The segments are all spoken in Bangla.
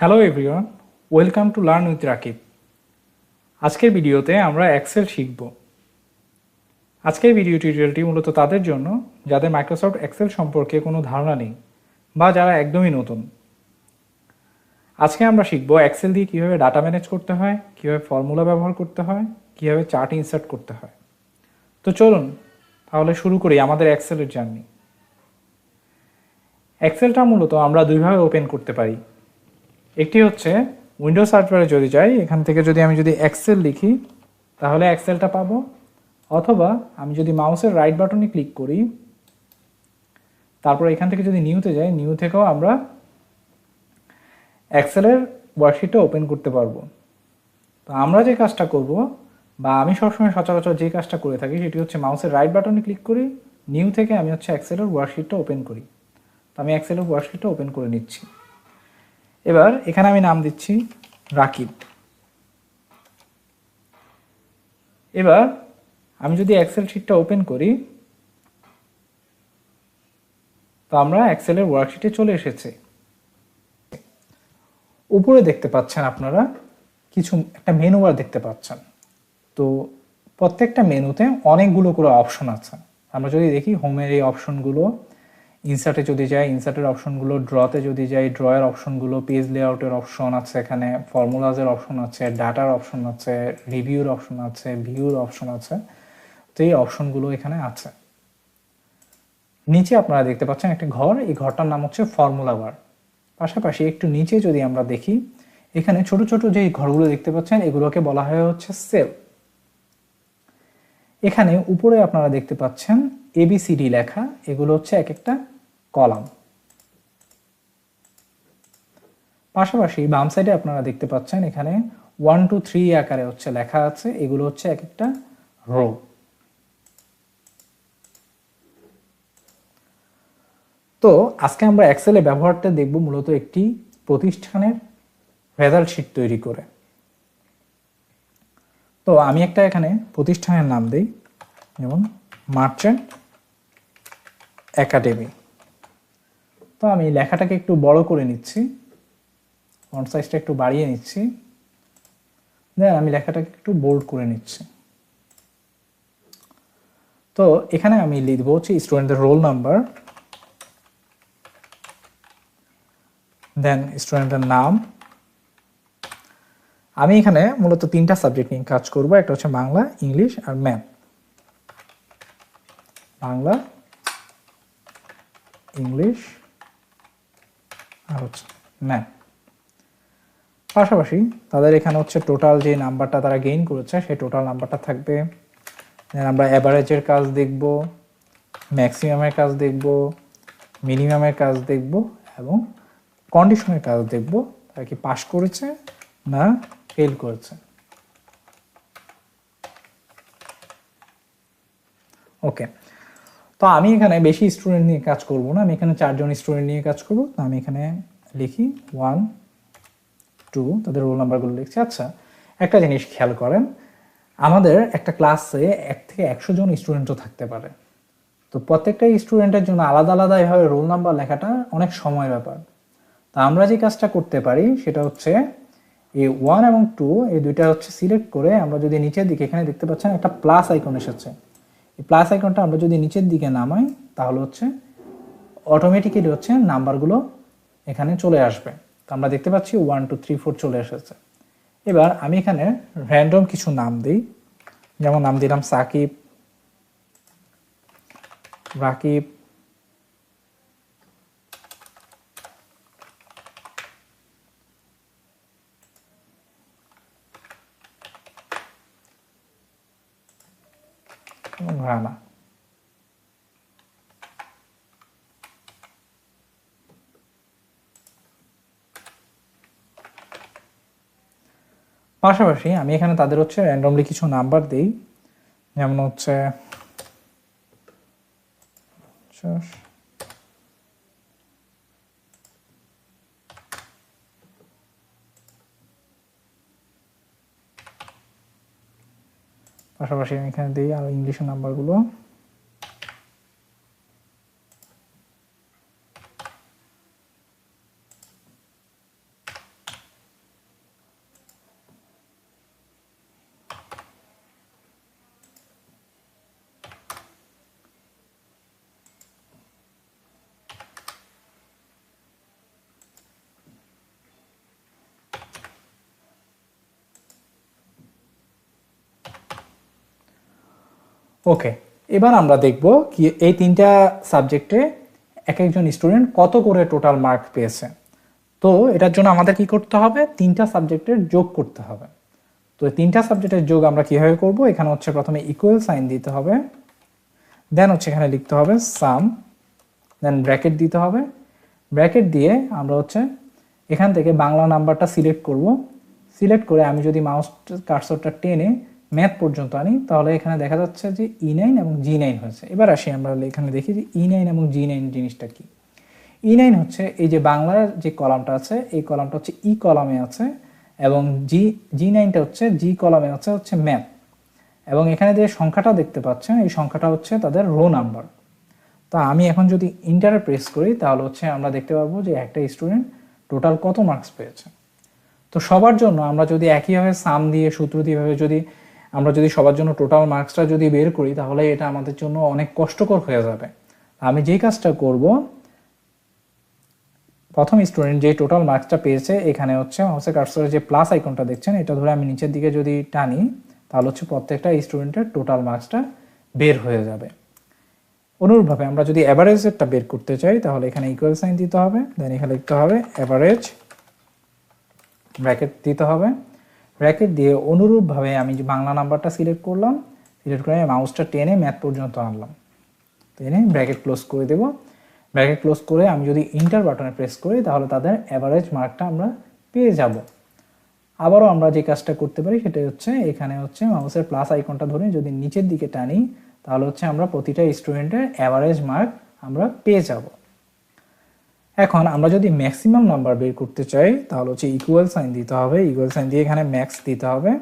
Hello everyone welcome to learn with Rakib আজকের ভিডিওতে আমরা এক্সেল শিখব। আজকের ভিডিও টিউটোরিয়ালটি মূলত তাদের জন্য, যাদের মাইক্রোসফট এক্সেল সম্পর্কে কোনো ধারণা নেই বা যারা একদমই নতুন। আজকে আমরা শিখব এক্সেল দিয়ে কীভাবে ডাটা ম্যানেজ করতে হয়, কীভাবে ফর্মুলা ব্যবহার করতে হয়, কীভাবে চার্ট ইনসার্ট করতে হয়। তো চলুন, তাহলে শুরু করি আমাদের এক্সেলের জার্নি এক্সেলটা মূলত আমরা দুইভাবে ওপেন করতে পারি। একটি হচ্ছে উইন্ডোজ সার্চবারে যদি যাই, এখান থেকে যদি আমি যদি এক্সেল লিখি, তাহলে এক্সেলটা পাবো। অথবা আমি যদি মাউসের রাইট বাটনে ক্লিক করি, তারপর এখান থেকে যদি নিউতে যাই নিউ থেকেও আমরা এক্সেলের ওয়ার্কশিটটা ওপেন করতে পারব। তো আমরা যে কাজটা করব, বা আমি সবসময় সচরাচর যে কাজটা করে থাকি, সেটি হচ্ছে মাউসের রাইট বাটনে ক্লিক করি নিউ থেকে আমি হচ্ছে এক্সেলের ওয়ার্কশিটটা ওপেন করি। তো আমি এক্সেলের ওয়ার্কশিটটা ওপেন করে নিচ্ছি। এবার এখানে আমি নাম দিচ্ছি রাকিব। এবার আমি যদি এক্সেল শিটটা ওপেন করি, তো আমরা এক্সেলের ওয়ার্কশিটে চলে এসেছে। উপরে দেখতে পাচ্ছেন আপনারা কিছু, একটা মেনু বার দেখতে পাচ্ছেন। তো প্রত্যেকটা মেনুতে অনেকগুলো করে অপশন আছে। আমরা যদি দেখি হোমের এই অপশনগুলো ইনসার্টে যদি যাই ইনসার্টের অপশনগুলো ড্রতে যদি যাই ড্রয়ের অপশনগুলো পেজ লেআউটের অপশন আছে এখানে ফর্মুলাজের অপশন আছে ডাটার অপশন আছে রিভিউর অপশন আছে ভিউর অপশন আছে, তো এই অপশনগুলো এখানে আছে। নিচে আপনারা দেখতে পাচ্ছেন একটা ঘর, এই ঘরটার নাম হচ্ছে ফর্মুলা বার পাশাপাশি একটু নিচে যদি আমরা দেখি, এখানে ছোট ছোট যে ঘরগুলো দেখতে পাচ্ছেন, এগুলোকে বলা হয় হচ্ছে সেল এখানে উপরে আপনারা দেখতে পাচ্ছেন এবিসিডি লেখা, এগুলো হচ্ছে এক একটা কলাম। পাশাপাশি বাম সাইডে আপনারা দেখতে পাচ্ছেন এখানে ওয়ান টু থ্রি আকারে হচ্ছে লেখা আছে, এগুলো হচ্ছে এক একটা রো তো আজকে আমরা এক্সেলে ব্যবহারটা দেখব মূলত একটি প্রতিষ্ঠানের রেজাল্ট শিট তৈরি করে। তো আমি একটা এখানে প্রতিষ্ঠানের নাম দিই, যেমন মার্চেন্ট একাডেমি। তো আমি লেখাটাকে একটু বড় করে নিচ্ছি। ফন্ট সাইজটা একটু বাড়িয়ে নিচ্ছি। দেন আমি লেখাটাকে একটু বোল্ড করে নিচ্ছি। তো এখানে আমি লিখব হচ্ছে স্টুডেন্টদের রোল নাম্বার। দেন স্টুডেন্টের নাম। আমি এখানে মূলত তিনটা সাবজেক্ট নিয়ে কাজ করব। একটা হচ্ছে বাংলা, ইংলিশ আর ম্যাথ। বাংলা ইংলিশ আর হচ্ছে ম্যাথ পাশাপাশি তাদের এখানে হচ্ছে টোটাল যে নাম্বারটা তারা গেইন করেছে, সেই টোটাল নাম্বারটা থাকবে। আমরা অ্যাভারেজের কাজ দেখব ম্যাক্সিমামের কাজ দেখব মিনিমামের কাজ দেখব এবং কন্ডিশনের কাজ দেখব, তারা কি পাশ করেছে না ফেল করেছে। ওকে তো আমি এখানে বেশি স্টুডেন্ট নিয়ে কাজ করব না। আমি এখানে চারজন স্টুডেন্ট নিয়ে কাজ করব। তো আমি এখানে লিখি ওয়ান টু তাদের রোল নাম্বারগুলো লিখছি। আচ্ছা একটা জিনিস খেয়াল করেন, আমাদের একটা ক্লাসে এক থেকে একশো জন স্টুডেন্টও থাকতে পারে। তো প্রত্যেকটা স্টুডেন্টের জন্য আলাদা আলাদা এভাবে রোল নাম্বার লেখাটা অনেক সময় ব্যাপার। তা আমরা যে কাজটা করতে পারি, সেটা হচ্ছে এই ওয়ান এবং টু এই দুইটা হচ্ছে সিলেক্ট করে আমরা যদি নিচের দিকে, এখানে দেখতে পাচ্ছেন একটা প্লাস আইকন এসেছে। প্লাস আইকনটা আমরা যদি নিচের দিকে নামাই, তাহলে হচ্ছে অটোমেটিক্যালি হচ্ছে নাম্বারগুলো এখানে চলে আসবে। তো আমরা দেখতে পাচ্ছি ওয়ান টু থ্রি ফোর চলে এসেছে। এবার আমি এখানে র্যান্ডম কিছু নাম দিই। যেমন নাম দিলাম সাকিব, রাকিব রানা পাশাপাশি আমি এখানে তাদের হচ্ছে র্যান্ডমলি কিছু নাম্বার দিই। যেমন হচ্ছে পাশাপাশি আমি এখানে দিই আর ইংলিশের নাম্বারগুলো ওকে এবার আমরা দেখব কি এই তিনটা সাবজেক্টে এক একজন স্টুডেন্ট কত করে টোটাল মার্ক পেয়েছে। তো এটার জন্য আমাদের কি করতে হবে? তিনটা সাবজেক্টের যোগ করতে হবে। তো তিনটা সাবজেক্টের যোগ আমরা কীভাবে করব? এখানে হচ্ছে প্রথমে ইকুয়াল সাইন দিতে হবে দেন হচ্ছে এখানে লিখতে হবে সাম দেন ব্র্যাকেট দিতে হবে। ব্র্যাকেট দিয়ে আমরা হচ্ছে এখান থেকে বাংলা নাম্বারটা সিলেক্ট করব। সিলেক্ট করে আমি যদি মাউস কার্সরটা টেনে ম্যাথ পর্যন্ত আনি, তাহলে এখানে দেখা যাচ্ছে যে ই নাইন এবং জি নাইন হয়েছে। এবার আসি আমরা এখানে দেখি যে ই নাইন এবং জি নাইন জিনিসটা কি। ই নাইন হচ্ছে এই যে বাংলার যে কলামটা আছে, এই কলামটা হচ্ছে ই কলামে আছে এবং জি জি নাইনটা হচ্ছে জি কলামে আছে হচ্ছে ম্যাথ এবং এখানে যে সংখ্যাটা দেখতে পাচ্ছেন, এই সংখ্যাটা হচ্ছে তাদের রো নাম্বার তা আমি এখন যদি ইন্টারে প্রেস করি, তাহলে হচ্ছে আমরা দেখতে পাবো যে একটা স্টুডেন্ট টোটাল কত মার্কস পেয়েছে। তো সবার জন্য আমরা যদি একইভাবে সাম দিয়ে, সূত্র দিয়েভাবে যদি আমরা যদি সবার জন্য টোটাল মার্কসটা যদি বের করি, তাহলে এটা আমাদের জন্য অনেক কষ্টকর হয়ে যাবে। আমি যেই কাজটা করব, প্রথম স্টুডেন্ট যে টোটাল মার্কসটা পেয়েছে, এখানে হচ্ছে মাউসের কার্সরের যে প্লাস আইকনটা দেখছেন, এটা ধরে আমি নিচের দিকে যদি টানি, তাহলে হচ্ছে প্রত্যেকটা স্টুডেন্টের টোটাল মার্কসটা বের হয়ে যাবে। অনুরূপভাবে আমরা যদি অ্যাভারেজেরটা বের করতে চাই, তাহলে এখানে ইকুয়াল সাইন দিতে হবে দেন এখানে লিখতে হবে অ্যাভারেজ ব্র্যাকেট দিতে হবে। ব্র্যাকেট দিয়ে অনুরূপভাবে আমি যে বাংলা নাম্বারটা সিলেক্ট করলাম সিলেক্ট করে মাউসটা টেনে ম্যাথ পর্যন্ত আনলাম। টেনে ব্র্যাকেট ক্লোজ করে দেব। ব্র্যাকেট ক্লোজ করে আমি যদি ইন্টার বাটনে প্রেস করি, তাহলে তাদের অ্যাভারেজ মার্কটা আমরা পেয়ে যাব। আবারও আমরা যে কাজটা করতে পারি সেটা হচ্ছে এখানে হচ্ছে মাউসের প্লাস আইকনটা ধরে যদি নিচের দিকে টানি, তাহলে হচ্ছে আমরা প্রতিটা স্টুডেন্টের অ্যাভারেজ মার্ক আমরা পেয়ে যাব। এখন আমরা যদি ম্যাক্সিমাম নাম্বার বের করতে চাই, তাহলে হচ্ছে ইকুয়াল সাইন দিতে হবে। ইকুয়াল সাইন দিয়ে এখানে ম্যাক্স দিতে হবে।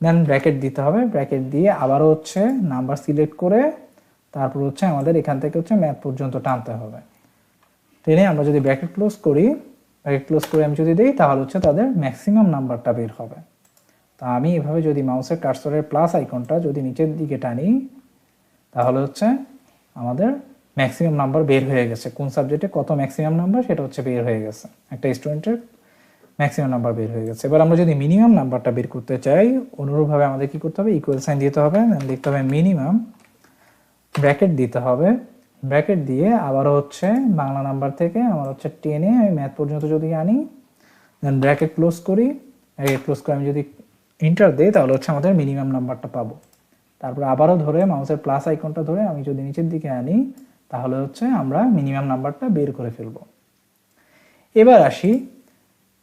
দেন ব্র্যাকেট দিতে হবে। ব্র্যাকেট দিয়ে আবারও হচ্ছে নাম্বার সিলেক্ট করে তারপর হচ্ছে আমাদের এখান থেকে হচ্ছে ম্যাথ পর্যন্ত টানতে হবে। টেনে আমরা যদি ব্র্যাকেট ক্লোজ করি ব্র্যাকেট ক্লোজ করে আমি যদি দিই, তাহলে হচ্ছে তাদের ম্যাক্সিমাম নাম্বারটা বের হবে। তা আমি এভাবে যদি মাউসের কার্সরের প্লাস আইকনটা যদি নিচের দিকে টানি, তাহলে হচ্ছে আমাদের ম্যাক্সিমাম নাম্বার বের হয়ে গেছে। কোন সাবজেক্টে কত ম্যাক্সিমাম নাম্বার সেটা হচ্ছে বের হয়ে গেছে। একটা স্টুডেন্টের ম্যাক্সিমাম নাম্বার বের হয়ে গেছে। এবার আমরা যদি মিনিমাম নাম্বারটা বের করতে চাই, অনুরূপভাবে আমাদের কি করতে হবে? ইকুয়াল সাইন দিতে হবে। লিখতে হবে মিনিমাম ব্র্যাকেট দিতে হবে। ব্র্যাকেট দিয়ে আবারও হচ্ছে বাংলা নাম্বার থেকে আমার হচ্ছে টেনে আমি ম্যাথ পর্যন্ত যদি আনি দেন ব্র্যাকেট ক্লোজ করি। ব্র্যাকেট ক্লোজ করে আমি যদি ইন্টার দিই, তাহলে হচ্ছে আমাদের মিনিমাম নাম্বারটা পাবো। তারপরে আবারও ধরে মাউসের প্লাস আইকনটা ধরে আমি যদি নিচের দিকে আনি তাহলে হচ্ছে আমরা মিনিমাম নাম্বারটা বের করে ফেলব। এবার আসি,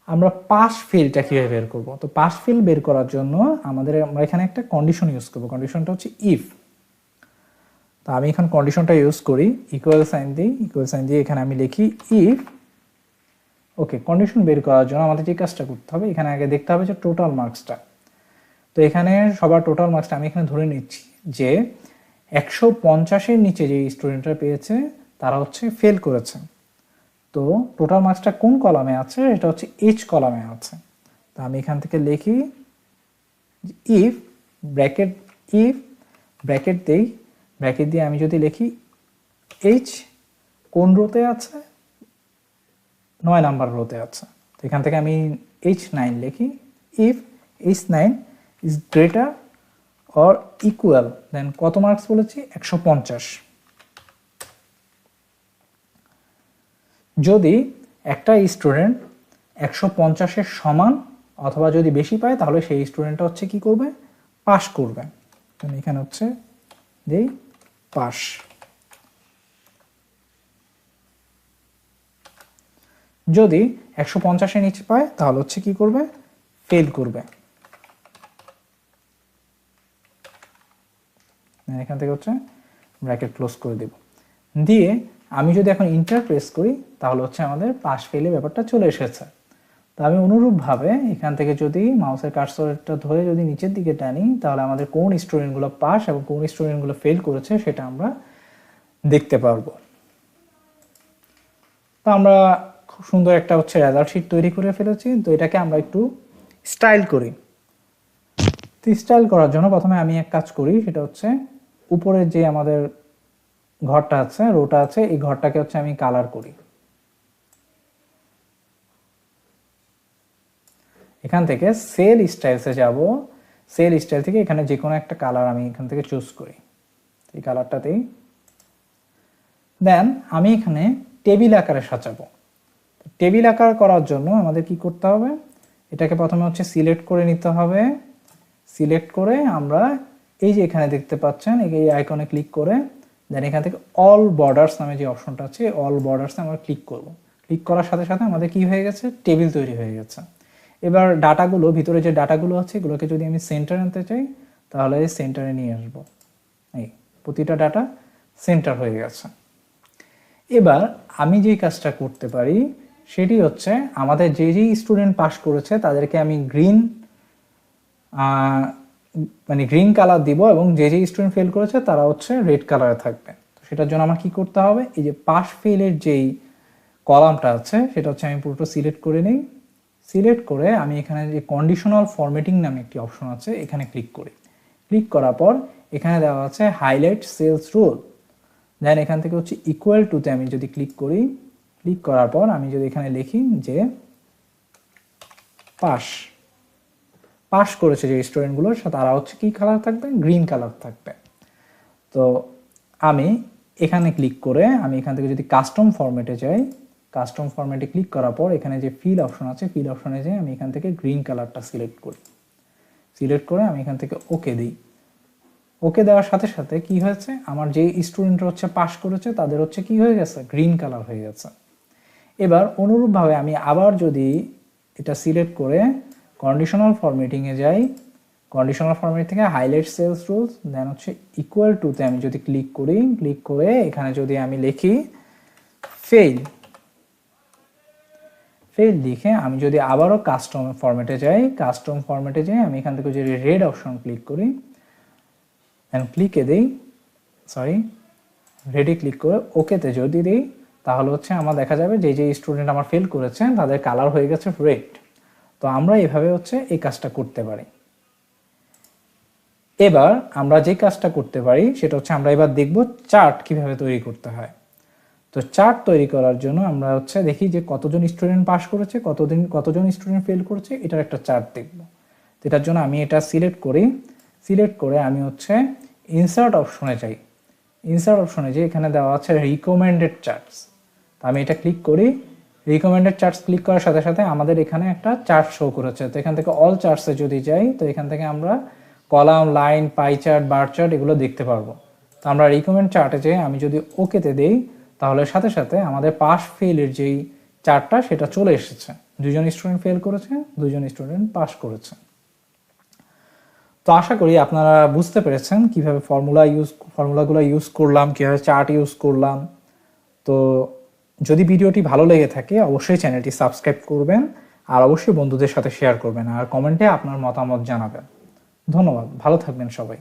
আমরা পাস ফিলটা কীভাবে বের করব? তো পাস ফিল বের করার জন্য আমাদের, আমরা এখানে একটা কন্ডিশন ইউজ করব। কন্ডিশনটা হচ্ছে ইফ তো আমি এখন কন্ডিশনটা ইউজ করি ইকুয়াল সাইন দিই ইকুয়াল সাইন দিয়ে এখানে আমি লিখি ইফ ওকে কন্ডিশন বের করার জন্য আমাদের যে কাজটা করতে হবে, এখানে আগে দেখতে হবে যে টোটাল মার্কসটা তো এখানে সবার টোটাল মার্কসটা আমি এখানে ধরে নিচ্ছি যে একশো পঞ্চাশের নিচে যে স্টুডেন্টরা পেয়েছে, তারা হচ্ছে ফেল করেছে। তো টোটাল মার্কসটা কোন কলামে আছে? এটা হচ্ছে এইচ কলামে আছে। তো আমি এখান থেকে লিখি ইফ ব্র্যাকেট ইফ ব্র্যাকেট দেই ব্র্যাকেট দিয়ে আমি যদি লিখি এইচ কোন রোতে আছে? নয় নাম্বার রোতে আছে। তো এখান থেকে আমি এইচ নাইন লিখি। If H nine is greater or equal then কত মার্কস বলেছি? একশো পঞ্চাশ। যদি একটা স্টুডেন্ট একশো পঞ্চাশের সমান অথবা যদি বেশি পায়, তাহলে সেই স্টুডেন্টটা হচ্ছে কি করবে? পাশ করবে। আমি এখানে হচ্ছে দেই পাশ যদি একশো পঞ্চাশের নিচে পায়, তাহলে হচ্ছে কি করবে? ফেল করবে। এখান থেকে হচ্ছে ব্র্যাকেট ক্লোজ করে দেব। দিয়ে আমি যদি এখন ইন্টার প্রেস করি, তাহলে হচ্ছে আমাদের পাশ ফেলে ব্যাপারটা চলে এসেছে। তো আমি অনুরূপভাবে এখান থেকে যদি মাউসের কার্সরটা ধরে যদি নিচের দিকে টানি, তাহলে আমাদের কোন স্টুডেন্টগুলো পাস এবং কোন স্টুডেন্টগুলো ফেল করেছে সেটা আমরা দেখতে পারব। তো আমরা খুব সুন্দর একটা হচ্ছে রেজাল্ট শিট তৈরি করে ফেলেছি। তো এটাকে আমরা একটু স্টাইল করি। তো স্টাইল করার জন্য প্রথমে আমি এক কাজ করি, সেটা হচ্ছে উপরের যে আমাদের ঘরটা আছে, রোটা আছে, এই ঘরটাকে হচ্ছে আমি কালার করি। এখান থেকে সেল স্টাইলসে যাব। সেল স্টাইল থেকে এখানে যে কোনো একটা কালার আমি এখান থেকে চুজ করি। এই কালারটাতেই দেন আমি এখানে টেবিল আকারে সাজাবো। টেবিল আকার করার জন্য আমাদের কি করতে হবে? এটাকে প্রথমে হচ্ছে সিলেক্ট করে নিতে হবে। সিলেক্ট করে আমরা এই যে এখানে দেখতে পাচ্ছেন, এই আইকনে ক্লিক করে দেন এখান থেকে অল বর্ডার্স নামে যে অপশনটা আছে অল বর্ডার্সে আমরা ক্লিক করব। ক্লিক করার সাথে সাথে আমাদের কি হয়ে গেছে? টেবিল তৈরি হয়ে গেছে। এবার ডাটাগুলো, ভিতরে যে ডাটাগুলো আছে, এগুলোকে যদি আমি সেন্টার আনতে চাই, তাহলে সেন্টারে নিয়ে আসব। এই প্রতিটা ডাটা সেন্টার হয়ে গেছে। এবার আমি যে কাজটা করতে পারি, সেটি হচ্ছে আমাদের যে যেই স্টুডেন্ট পাস করেছে, তাদেরকে আমি গ্রিন মানে গ্রিন কালার দিব এবং যে যে স্টুডেন্ট ফেল করেছে তারা হচ্ছে রেড কালারে থাকবে। তো সেটার জন্য আমার কি করতে হবে? এই যে পাস ফেলের যেই কলামটা আছে, সেটা হচ্ছে আমি পুরোটা সিলেক্ট করে নিই। সিলেক্ট করে আমি এখানে যে কন্ডিশনাল ফরম্যাটিং নামে একটি অপশন আছে, এখানে ক্লিক করি। ক্লিক করার পর এখানে দেওয়া আছে হাইলাইট সেলস রোল দেন এখান থেকে হচ্ছে ইকুয়াল টুতে আমি যদি ক্লিক করি ক্লিক করার পর আমি যদি এখানে লিখি যে পাস পাস করেছে যে স্টুডেন্টগুলো তারা হচ্ছে কি কালার থাকবে? গ্রিন কালার থাকবে। তো আমি এখানে ক্লিক করে, আমি এখান থেকে যদি কাস্টম ফরম্যাটে যাই কাস্টম ফরম্যাটে ক্লিক করার পর এখানে যে ফিল অপশন আছে ফিল অপশনে যাই আমি এখান থেকে গ্রিন কালারটা সিলেক্ট করি। সিলেক্ট করে আমি এখান থেকে ওকে দিই। ওকে দেওয়ার সাথে সাথে কি হয়েছে? আমার যে স্টুডেন্টরা হচ্ছে পাস করেছে, তাদের হচ্ছে কি হয়ে গেছে? গ্রিন কালার হয়ে গেছে। এবার অনুরূপভাবে আমি আবার যদি এটা সিলেক্ট করে কন্ডিশনাল ফরম্যাটিংয়ে যাই কন্ডিশনাল ফরম্যাট থেকে হাইলাইট সেলস রুলস দেন হচ্ছে ইকুয়াল টুতে আমি যদি ক্লিক করি ক্লিক করে এখানে যদি আমি লিখি ফেল ফেল লিখে আমি যদি আবারও কাস্টম ফরম্যাটে যাই কাস্টম ফরম্যাটে যাই আমি এখান থেকে যদি রেড অপশন ক্লিক করি অ্যান্ড ক্লিকে দিই সরি রেডি ক্লিক করে ওকেতে যদি দিই, তাহলে হচ্ছে আমার দেখা যাবে যে যে স্টুডেন্ট আমার ফেল করেছে তাদের কালার হয়ে গেছে রেড তো আমরা এভাবে হচ্ছে এই কাজটা করতে পারি। এবার আমরা যে কাজটা করতে পারি, সেটা হচ্ছে আমরা এবার দেখব চার্ট কীভাবে তৈরি করতে হয়। তো চার্ট তৈরি করার জন্য আমরা হচ্ছে দেখি যে কতজন স্টুডেন্ট পাস করেছে, কতদিন, কতজন স্টুডেন্ট ফেল করেছে, এটার একটা চার্ট দেখব। এটার জন্য আমি এটা সিলেক্ট করি। সিলেক্ট করে আমি হচ্ছে ইনসার্ট অপশনে যাই। ইনসার্ট অপশনে যে এখানে দেওয়া আছে রিকমেন্ডেড চার্টস তো আমি এটা ক্লিক করি। রিকমেন্ডেড চার্টস ক্লিক করার সাথে সাথে আমাদের এখানে একটা চার্ট শো করেছে। তো এখান থেকে অল চার্টসে যদি যাই, তো এখান থেকে আমরা column line pie chart bar chart এগুলো দেখতে পারব। তো আমরা রিকমেন্ড চার্টে যেয়ে আমি যদি ওকেতে দেই, তাহলে সাথে সাথে আমাদের পাস ফেলের যেই চার্টটা সেটা চলে এসেছে। দুজন স্টুডেন্ট ফেল করেছে দুজন স্টুডেন্ট পাস করেছে। তো আশা করি আপনারা বুঝতে পেরেছেন কীভাবে ফর্মুলা ইউজ ফর্মুলাগুলো ইউজ করলাম, কীভাবে চার্ট ইউজ করলাম। তো যদি ভিডিওটি ভালো লেগে থাকে, অবশ্যই চ্যানেলটি সাবস্ক্রাইব করবেন আর অবশ্যই বন্ধুদের সাথে শেয়ার করবেন আর কমেন্টে আপনার মতামত জানাবেন। ধন্যবাদ, ভালো থাকবেন সবাই।